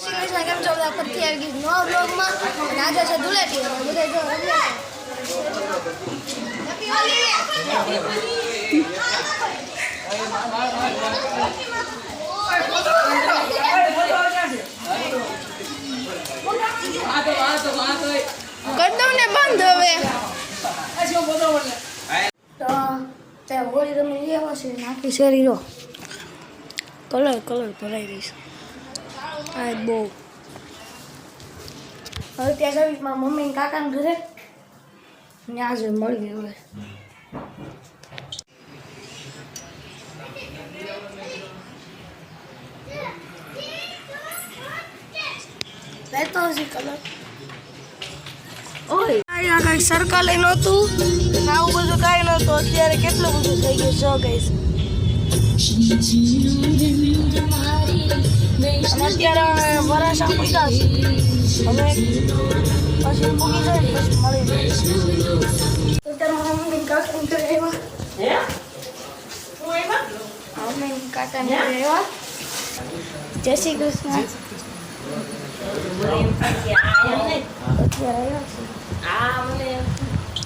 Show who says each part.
Speaker 1: શ્રી કૃષ્ણ કેમ છો બધા ફરીથી આવી ગઈ નવા બ્લોગમાં અને આજે છે ધૂળેટી બધા જો બંધ હવે. તો ત્યાં લેવા છે. નાખી શેરી કલર કલર ભરાઈ રહી આ બહુ હવે ત્યાં જઈશ મારા મમ્મી ને કાકાને ઘરે ને આજે મળી હવે લેતો હશે કલર ઓય અહીંયા કાંઈ સર્કલ નહોતું આવું બધું કાંઈ નહોતું અત્યારે કેટલું બધું થઈ ગયું જો ગઈશ અને અત્યારે વરાસા પૂજા છે હવે પછી પૂગી જાય ને પછી મળી જાય અત્યારે મારા મમ્મી કાકા ઘરે આવ્યા મમ્મી કાકા ઘરે આવ્યા જય શ્રી કૃષ્ણ અત્યારે આવ્યા છે